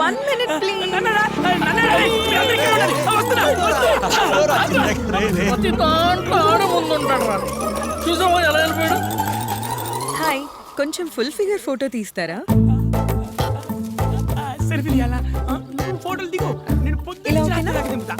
One minute please నన్నరా, నన్నరా, మీ అందరికీ ఉండాలి. వస్తున్నా, వస్తున్నా. ప్రతి దాంట్లో ఆడ ముందుంటాడు రా. చూసావా ఎలా వెళ్ళిపోయాడు? హాయ్ కొంచెం ఫుల్ ఫిగర్ ఫోటో తీస్తారా? సెల్ఫీ తీయాలా? నువ్వు ఫోటోలు దిగు నేను? రాత్రి దింపుతా.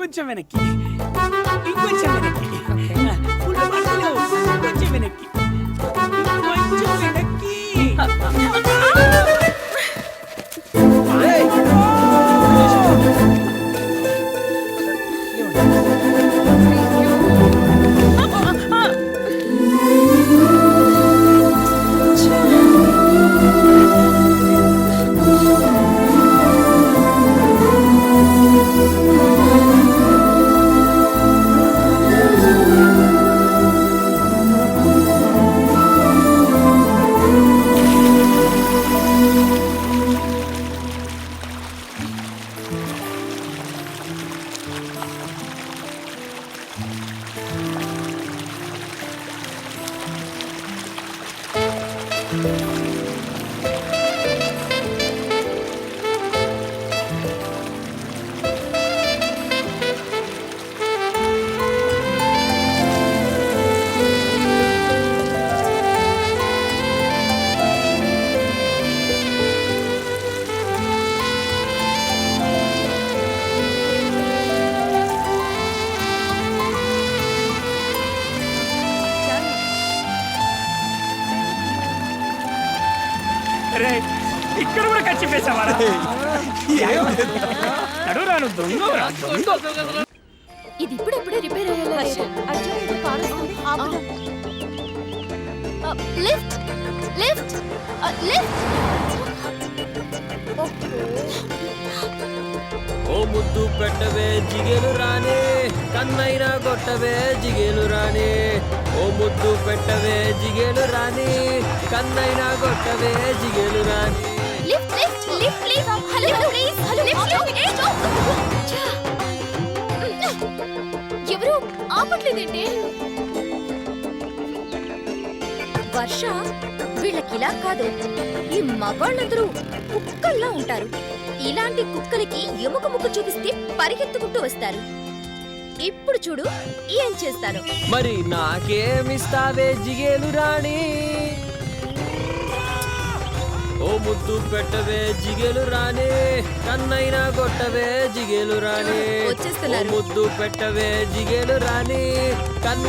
కొంచెం వెనక్కి ఇంకొంచెం వెనక్కి ఫుల్ రే ఇక్కడ కూడా ఖర్చు నడురాను దొంగ ఇది ఇప్పుడెప్పుడే రిపేర్ అయ్యేలా లిఫ్ట్ లిఫ్ట్ లిఫ్ట్ ఓ ముద్దు పెట్టవే జిగేలు రానే కన్నైనా కొట్టవే జిగేలు రానే. ఓ ముద్దు పెట్టవే జిగేలు రాని కన్నైనా కొట్టవే జిగేలు రాని lift lift lift hello please hello lift ఎవరు? ఆపట్లేదేంటి? వర్ష వీళ్ళకి ఇలా కాదు. ఈ మగాళ్ళందరూ కుక్కల్లా ఉంటారు. ఇలాంటి కుక్కలకి ఎముక ముక్కు చూపిస్తే పరిగెత్తుకుంటూ వస్తారు. ఇప్పుడు చూడు ఏం చేస్తాను? మరి నాకేమిస్తావే జిగేలు రాణి? ఓ ముద్దు పెట్టవే జిగేలు రానే కన్నైనా కొట్టవే జిగేలు వచ్చేస్తున్నారు. ముద్దు పెట్టవే జిగేలు రాని కన్న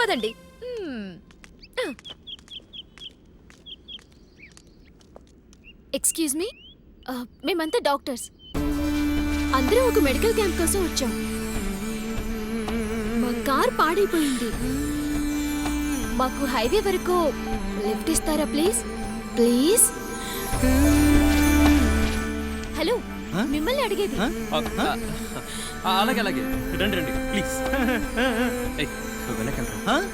పదండి. Excuse me? మేమంతా డాక్టర్స్. అందరం ఒక మెడికల్ క్యాంప్ కోసం వచ్చాం. మా కార్ పాడైపోయింది. మాకు హైవే వరకు లిఫ్ట్ ఇస్తారా ప్లీజ్? ప్లీజ్? హలో మిమ్మల్ని అడిగేది. అలాగే అలాగే. రండి రండి ప్లీజ్. వెనకెళ్ళరా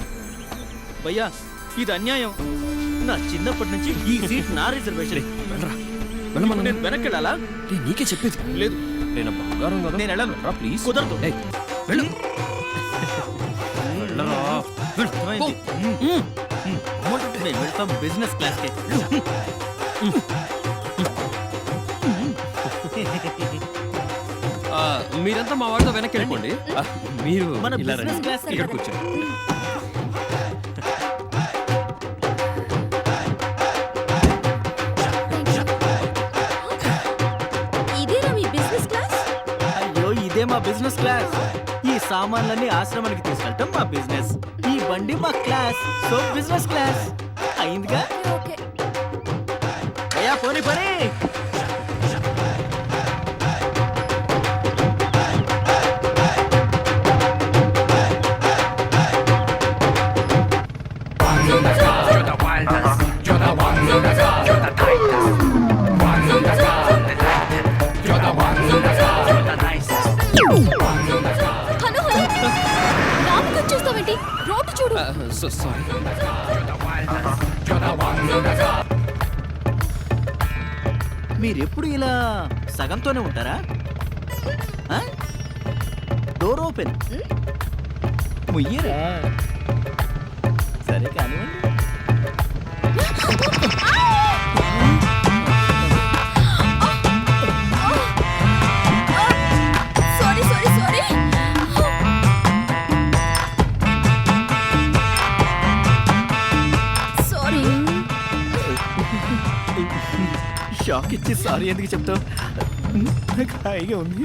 భయ్యా ఇది అన్యాయం. నా చిన్నప్పటి నుంచి ఈ సీట్ నా రిజర్వేషన్. వెళ్ళరా. ఇప్పుడు నేను వెనక్కి వెళ్ళాలా నీకే చెప్పేది. లేదు. నేను బంగారం కదా. నేను వెళ్ళను. రా ప్లీజ్ కుదరదు. వెళ్ళు. వెళ్ళరా. మేము. వెళ్తాం బిజినెస్ క్లాస్ మీరంతా మా వాడితో వెనక్కి వెళ్ళిపోండి. మీరు మన ఇలా ఇక్కడ కూర్చోండి. బిజినెస్ క్లాస్ ఇదే మా బిజినెస్ క్లాస్ ఈ సామాన్లన్నీ ఆశ్రమానికి తీసుకెళ్ళటం మా బిజినెస్ ఈ బండి మా క్లాస్ సో బిజినెస్ క్లాస్ అయిందిగా? అయ్యా పోనీ పోనీ. చూడు సారీ మీరెప్పుడు ఇలా సగంతోనే ఉంటారా? డోర్ ఓపెన్ ముయ్యరా. సరే కానివ్వండి షాక్ ఇచ్చి సారీ ఎందుకు చెప్తావు? హాయిగా ఉంది.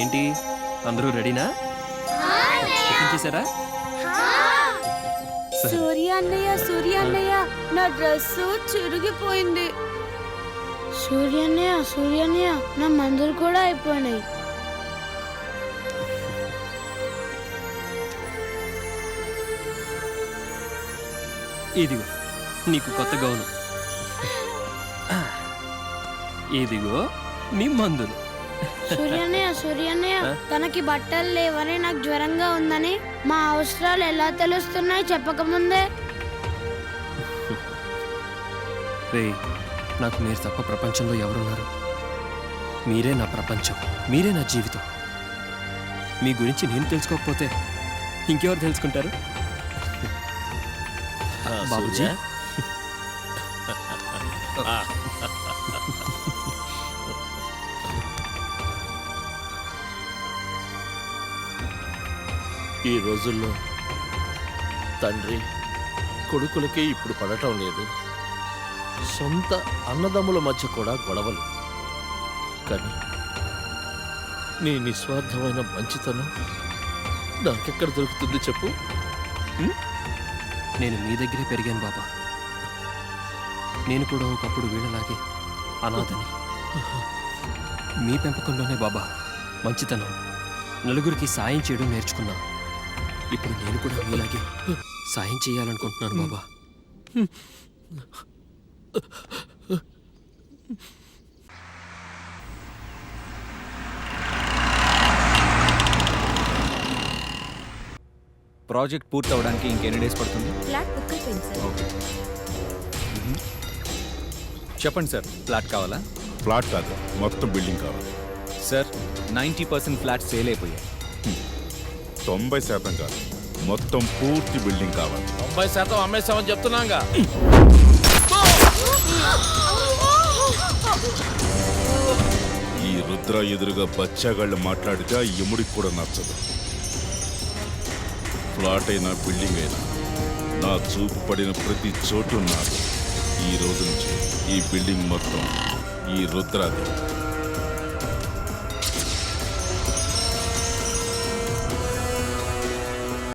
ఏంటి? అందరూ రెడీనా? టిఫిన్ చేశారా? సూర్య అన్నయ్య సూర్య అన్నయ్య నా డ్రెస్ చిరిగిపోయింది. సూర్యన్నయ్య సూర్యన్నయ్య నా మందులు కూడా అయిపోయినాయి. ఇదిగో నీకు కొత్త గౌను. ఇదిగో నీ మందులు. సూర్యన్నయ్య సూర్యన్నయ్య తనకి బట్టలు లేవని నాకు జ్వరంగా ఉందని మా అవసరాలు ఎలా తెలుస్తున్నాయి చెప్పకముందే? రే నాకు మీరు తప్ప ప్రపంచంలో ఎవరున్నారు? మీరే నా ప్రపంచం మీరే నా జీవితం. మీ గురించి నేను తెలుసుకోకపోతే ఇంకెవరు తెలుసుకుంటారు? బాబుజీ ఈ రోజుల్లో తండ్రి కొడుకులకి ఇప్పుడు పడటం లేదు. సొంత అన్నదమ్ముల మధ్య కూడా గొడవలు. కానీ నీ నిస్వార్థమైన మంచితనం నాకెక్కడ దొరుకుతుంది చెప్పు? నేను మీ దగ్గరే పెరిగాను బాబా. నేను కూడా ఒకప్పుడు వీళ్ళలాగే అనాథని. మీ పెంపకంలోనే బాబా మంచితనం. నలుగురికి సాయం చేయడం నేర్చుకున్నాను ఇప్పుడు నేను కూడా మీలాగే సాయం చేయాలనుకుంటున్నాను బాబా. ప్రాజెక్ట్ పూర్తి అవడానికి ఇంకెన్ని డేస్ పడుతుంది? ఫ్లాట్ బుక్ అయిపోయింది సార్. చెప్పండి సార్. ఫ్లాట్ కావాలా? ఫ్లాట్ కాదు మొత్తం బిల్డింగ్ కావాలి. Sir ninety percent flat sale అయిపోయాయి. తొంభై శాతం కాదు. మొత్తం పూర్తి బిల్డింగ్ కావాలి. తొంభై శాతం అమ్మేశామని చెప్తున్నాగా. ఈ రుద్ర ఎదురుగా బచ్చాగాళ్ళు మాట్లాడితే ఆ యముడికి కూడా నచ్చదు. ఫ్లాట్ అయినా బిల్డింగ్ అయినా నా చూపు పడిన ప్రతి చోటు నాది. ఈ రోజు నుంచి ఈ బిల్డింగ్ మొత్తం ఈ రుద్రాది.